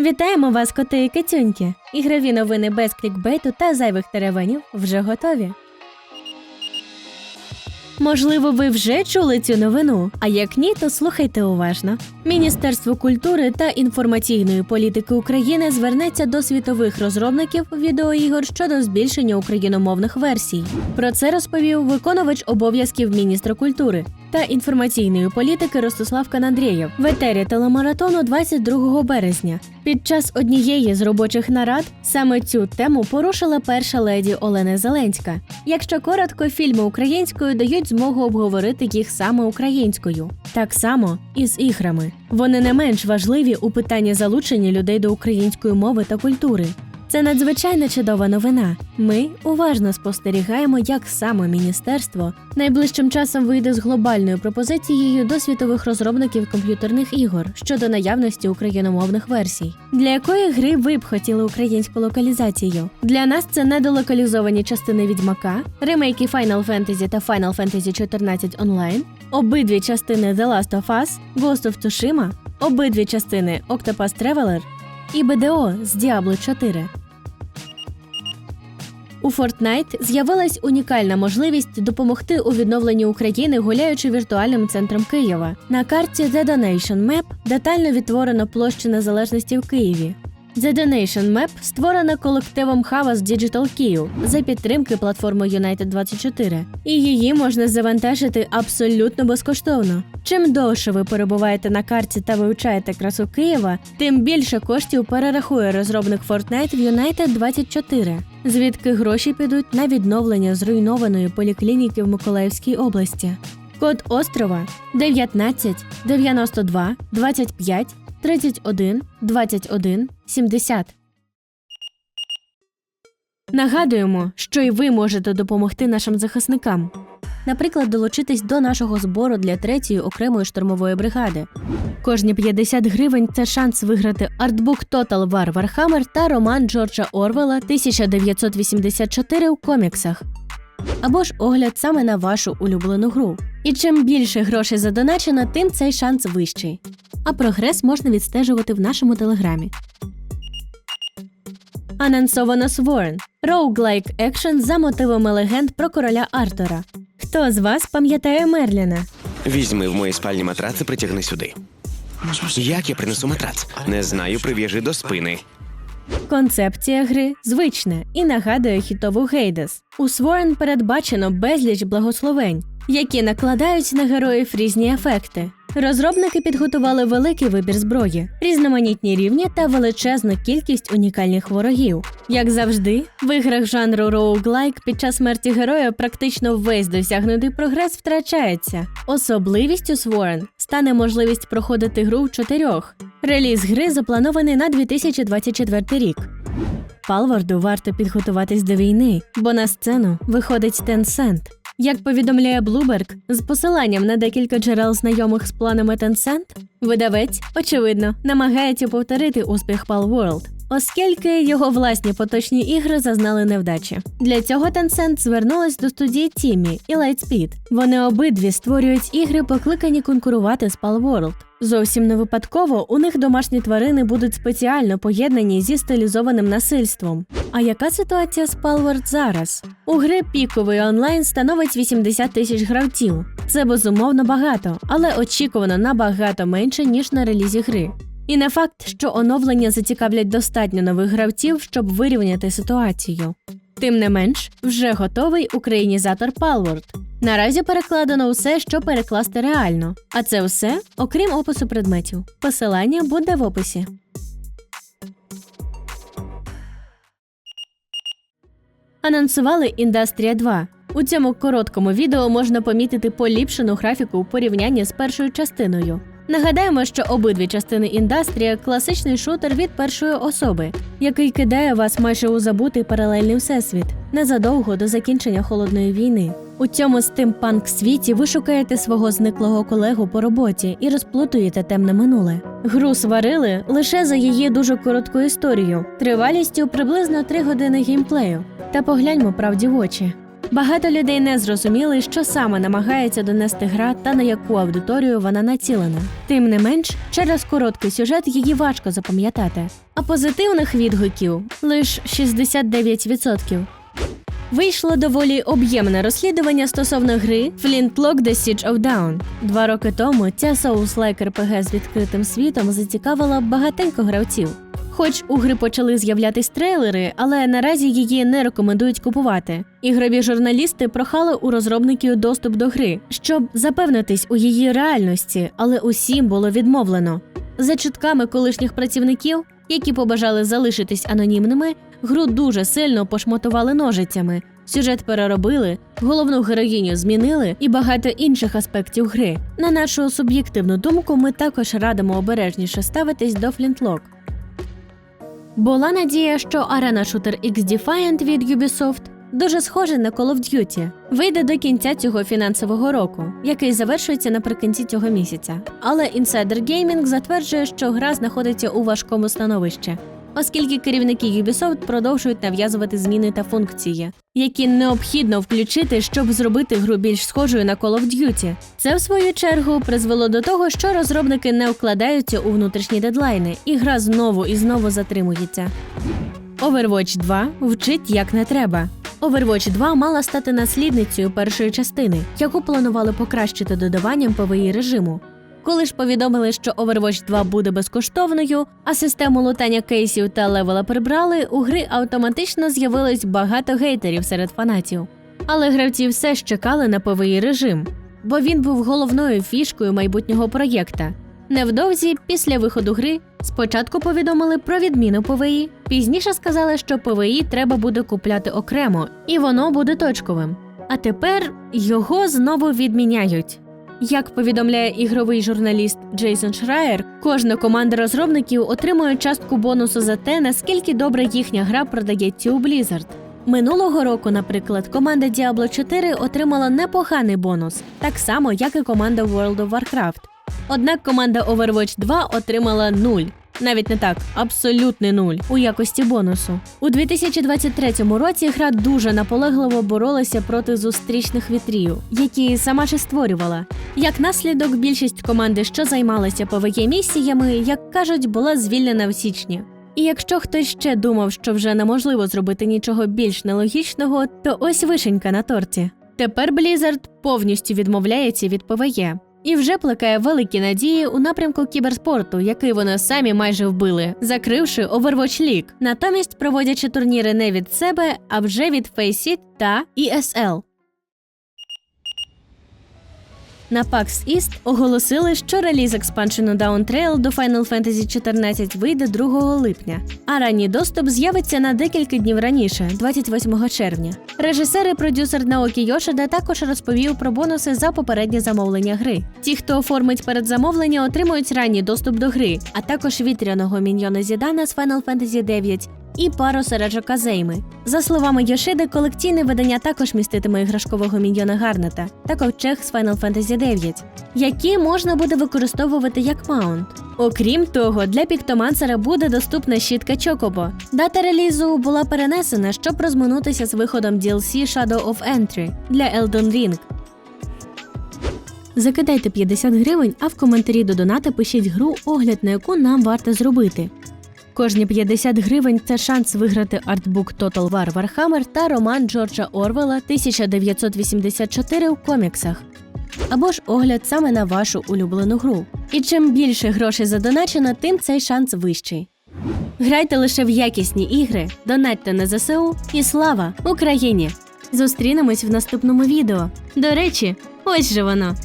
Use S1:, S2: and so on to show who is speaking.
S1: Вітаємо вас, коти і кицюньки! Ігрові новини без клікбейту та зайвих теревенів вже готові. Можливо, ви вже чули цю новину, а як ні, то слухайте уважно. Міністерство культури та інформаційної політики України звернеться до світових розробників відеоігор щодо збільшення україномовних версій. Про це розповів виконувач обов'язків міністра культури та інформаційної політики Ростислав Канандрєєв в етері телемаратону 22 березня. Під час однієї з робочих нарад саме цю тему порушила перша леді Олена Зеленська. Якщо коротко, фільми українською дають змогу обговорити їх саме українською. Так само і з іграми. Вони не менш важливі у питанні залучення людей до української мови та культури. Це надзвичайно чудова новина. Ми уважно спостерігаємо, як саме міністерство найближчим часом вийде з глобальною пропозицією до світових розробників комп'ютерних ігор щодо наявності україномовних версій. Для якої гри ви б хотіли українську локалізацію? Для нас це недолокалізовані частини Відьмака, ремейки Final Fantasy та Final Fantasy 14 Online, обидві частини The Last of Us, Ghost of Tsushima, обидві частини Octopath Traveler і БДО з Diablo 4. У Fortnite з'явилась унікальна можливість допомогти у відновленні України, гуляючи віртуальним центром Києва. На карті The Donation Map детально відтворено площу незалежності в Києві. The Donation Map створена колективом Havas Digital Kyiv за підтримки платформи United 24 і її можна завантажити абсолютно безкоштовно. Чим довше ви перебуваєте на карті та вивчаєте красу Києва, тим більше коштів перерахує розробник Fortnite в United 24, звідки гроші підуть на відновлення зруйнованої поліклініки в Миколаївській області. Код острова 19 92 25 31 21 70. Нагадуємо, що і ви можете допомогти нашим захисникам. Наприклад, долучитись до нашого збору для третьої окремої штурмової бригади. Кожні 50 гривень це шанс виграти артбук Total War Warhammer та роман Джорджа Орвела 1984 у коміксах. Або ж огляд саме на вашу улюблену гру. І чим більше грошей задоначено, тим цей шанс вищий. А прогрес можна відстежувати в нашому телеграмі. Анонсовано Sworn – роуглайк екшен за мотивами легенд про короля Артура. Хто з вас пам'ятає Мерліна?
S2: Візьми в моїй спальні матрац і притягни сюди. Як я принесу матрац? Не знаю, прив'яжи до спини.
S1: Концепція гри звична і нагадує хітову Гейдес. У Сворен передбачено безліч благословень, які накладають на героїв різні ефекти. Розробники підготували великий вибір зброї, різноманітні рівні та величезну кількість унікальних ворогів. Як завжди, в іграх жанру роуглайк під час смерті героя практично весь досягнутий прогрес втрачається. Особливістю Sworn стане можливість проходити гру в чотирьох. Реліз гри запланований на 2024 рік. Палварду варто підготуватись до війни, бо на сцену виходить Tencent. Як повідомляє Bloomberg, з посиланням на декілька джерел знайомих з планами Tencent, видавець, очевидно, намагається повторити успіх Palworld, оскільки його власні поточні ігри зазнали невдачі. Для цього Tencent звернулась до студії Тімі і Lightspeed. Вони обидві створюють ігри, покликані конкурувати з Palworld. Зовсім не випадково у них домашні тварини будуть спеціально поєднані зі стилізованим насильством. А яка ситуація з Palworld зараз? У гри піковий онлайн становить 80 тисяч гравців. Це безумовно багато, але очікувано набагато менше ніж на релізі гри. І не факт, що оновлення зацікавлять достатньо нових гравців, щоб вирівняти ситуацію. Тим не менш, вже готовий українізатор Palworld. Наразі перекладено усе, що перекласти реально. А це все, окрім опису предметів. Посилання буде в описі. Анонсували Індастрія 2. У цьому короткому відео можна помітити поліпшену графіку у порівнянні з першою частиною. Нагадаємо, що обидві частини індастрія класичний шутер від першої особи, який кидає вас майже у забутий паралельний всесвіт незадовго до закінчення холодної війни. У цьому стимпанк світі ви шукаєте свого зниклого колегу по роботі і розплутуєте темне минуле. Гру сварили лише за її дуже коротку історію, тривалістю приблизно 3 години геймплею. Та погляньмо правді в очі. Багато людей не зрозуміли, що саме намагається донести гра та на яку аудиторію вона націлена. Тим не менш, через короткий сюжет її важко запам'ятати. А позитивних відгуків лише 69%. Вийшло доволі об'ємне розслідування стосовно гри Flintlock The Siege of Dawn. Два роки тому ця Souls-like RPG з відкритим світом зацікавила багатенько гравців. Хоч у гри почали з'являтись трейлери, але наразі її не рекомендують купувати. Ігрові журналісти прохали у розробників доступ до гри, щоб запевнитись у її реальності, але усім було відмовлено. За чутками колишніх працівників, які побажали залишитись анонімними, гру дуже сильно пошмотували ножицями. Сюжет переробили, головну героїню змінили і багато інших аспектів гри. На нашу суб'єктивну думку, ми також радимо обережніше ставитись до Flintlock. Була надія, що арена шутер X Defiant від Ubisoft дуже схожа на Call of Duty. Вийде до кінця цього фінансового року, який завершується наприкінці цього місяця. Але Insider Gaming затверджує, що гра знаходиться у важкому становищі, оскільки керівники Ubisoft продовжують нав'язувати зміни та функції, які необхідно включити, щоб зробити гру більш схожою на Call of Duty. Це в свою чергу призвело до того, що розробники не вкладаються у внутрішні дедлайни, і гра знову і знову затримується. Overwatch 2 вчить як не треба. Overwatch 2 мала стати наслідницею першої частини, яку планували покращити додаванням ПВІ режиму. Коли ж повідомили, що Overwatch 2 буде безкоштовною, а систему лутання кейсів та левела прибрали, у гри автоматично з'явилось багато гейтерів серед фанатів. Але гравці все ж чекали на ПВІ режим, бо він був головною фішкою майбутнього проєкта. Невдовзі, після виходу гри, спочатку повідомили про відміну ПВІ, пізніше сказали, що ПВІ треба буде купляти окремо, і воно буде точковим. А тепер його знову відміняють. Як повідомляє ігровий журналіст Джейсон Шраєр, кожна команда розробників отримує частку бонусу за те, наскільки добре їхня гра продається у Blizzard. Минулого року, наприклад, команда Diablo 4 отримала непоганий бонус, так само, як і команда World of Warcraft. Однак команда Overwatch 2 отримала нуль. Навіть не так, абсолютний нуль у якості бонусу. У 2023 році гра дуже наполегливо боролася проти зустрічних вітрів, які сама ж створювала. Як наслідок, більшість команди, що займалася ПВЄ місіями, як кажуть, була звільнена в січні. І якщо хтось ще думав, що вже неможливо зробити нічого більш нелогічного, то ось вишенька на торті. Тепер Blizzard повністю відмовляється від ПВЄ і вже плекає великі надії у напрямку кіберспорту, який вони самі майже вбили, закривши Overwatch League, натомість проводячи турніри не від себе, а вже від Faceit та ESL. На PAX East оголосили, що реліз експаншену Down Trail до Final Fantasy 14 вийде 2 липня, а ранній доступ з'явиться на декілька днів раніше, 28 червня. Режисер і продюсер Наокі Йошида також розповів про бонуси за попереднє замовлення гри. Ті, хто оформить передзамовлення, отримують ранній доступ до гри, а також вітряного міньйона Зідана з Final Fantasy 9 і пару Середжо Казейми. За словами Йошиди, колекційне видання також міститиме іграшкового міньйона Гарнета та ковчег з Final Fantasy 9, які можна буде використовувати як маунт. Окрім того, для Піктомансера буде доступна щітка Чокобо. Дата релізу була перенесена, щоб розминутися з виходом DLC Shadow of Entry для Elden Ring. Закидайте 50 гривень, а в коментарі до доната пишіть гру, огляд на яку нам варто зробити. Кожні 50 гривень це шанс виграти артбук Total War Warhammer та роман Джорджа Орвела 1984 у коміксах. Або ж огляд саме на вашу улюблену гру. І чим більше грошей задоначено, тим цей шанс вищий. Грайте лише в якісні ігри, донатьте на ЗСУ і слава Україні! Зустрінемось в наступному відео. До речі, ось же воно.